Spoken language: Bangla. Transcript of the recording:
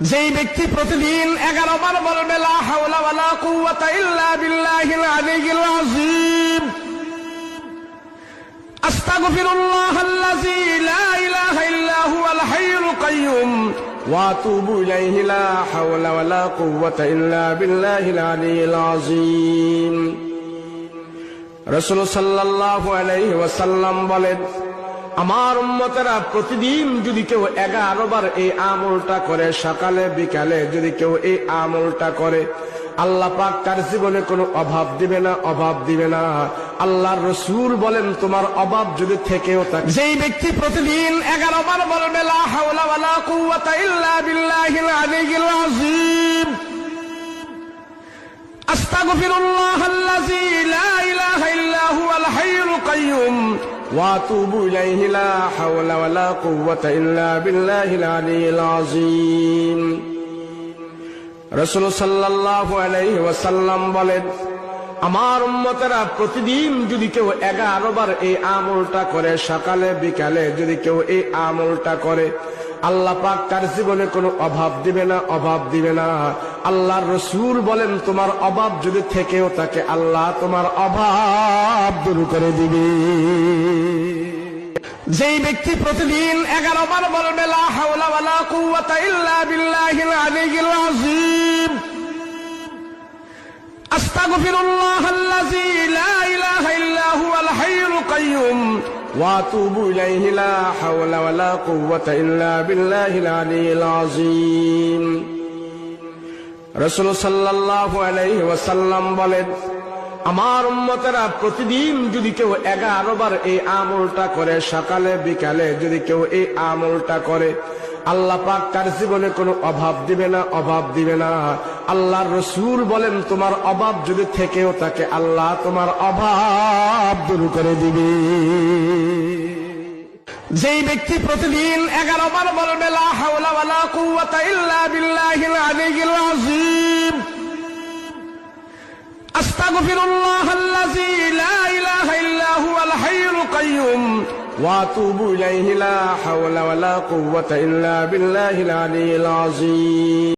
যেই ব্যক্তি প্রতিদিন এগারো বার বলবে রাসূল সাল্লাল্লাহু আলাইহি ওয়াসাল্লাম বলেন আমার উম্মতেরা প্রতিদিন যদি কেউ এগারো বার এই আমলটা করে, সকালে, বিকালে যদি কেউ এই আমলটা করে, আল্লাহ পাক তার জীবনে কোনো অভাব দিবে না, অভাব দিবে না। আল্লাহর রসুল বলেন, তোমার অভাব যদি থেকেও থাকে। যেই ব্যক্তি প্রতিদিন এগারো বার বলবে, লা হাওলা ওয়ালা কুওয়াতা ইল্লা বিল্লাহিল আলিয়িল আযীম। আস্তাগফিরুল্লাহ আল্লাযী واتوب اليه لا حول ولا قوه الا بالله العلي العظيم. রসুল সাল্লাহ আলাইহি ওয়াসাল্লাম বলেন, আমার উম্মতেরা প্রতিদিন যদি কেউ এগারো বার এই আমলটা করে, সকালে, বিকালে যদি কেউ এই আমলটা করে আল্লাহ পাক তার জীবনে কোনো অভাব দিবে না, অভাব দিবে না। আল্লাহর রসুল বলেন, তোমার অভাব যদি থেকেও থাকে, আল্লাহ তোমার অভাব দূর করে দিবে। যেই ব্যক্তি প্রতিদিন এগারো বার বলবে আস্তাগফিরুল্লাহ আল্লাযী লা ইলাহা ইল্লা হুয়াল হাইয়ুল কাইয়্যুম ওয়া আতুবু لا حول ولا ওয়ালা কুওয়াতা بالله العلي العظيم. রাসূল সাল্লাল্লাহু আলাইহি ওয়াসাল্লাম বলেন, আমার উম্মতেরা প্রতিদিন যদি কেউ এগারো বার এই আমলটা করে, সকালে, বিকালে যদি কেউ এই আমলটা করে আল্লাহ পাক তার জীবনে কোনো অভাব দিবে না, অভাব দিবে না। আল্লাহর রসুল বলেন, তোমার অভাব যদি থেকেও থাকে, আল্লাহ তোমার অভাব দূর করে দিবে। যেই ব্যক্তি প্রতিদিন এগারো বার বলবে, লা হাওলা ওয়ালা কুওয়াতা ইল্লা বিল্লাহিল আলিয়্যিল আযীম। واتوب إليه لا حول ولا قوة إلا بالله العلي العظيم.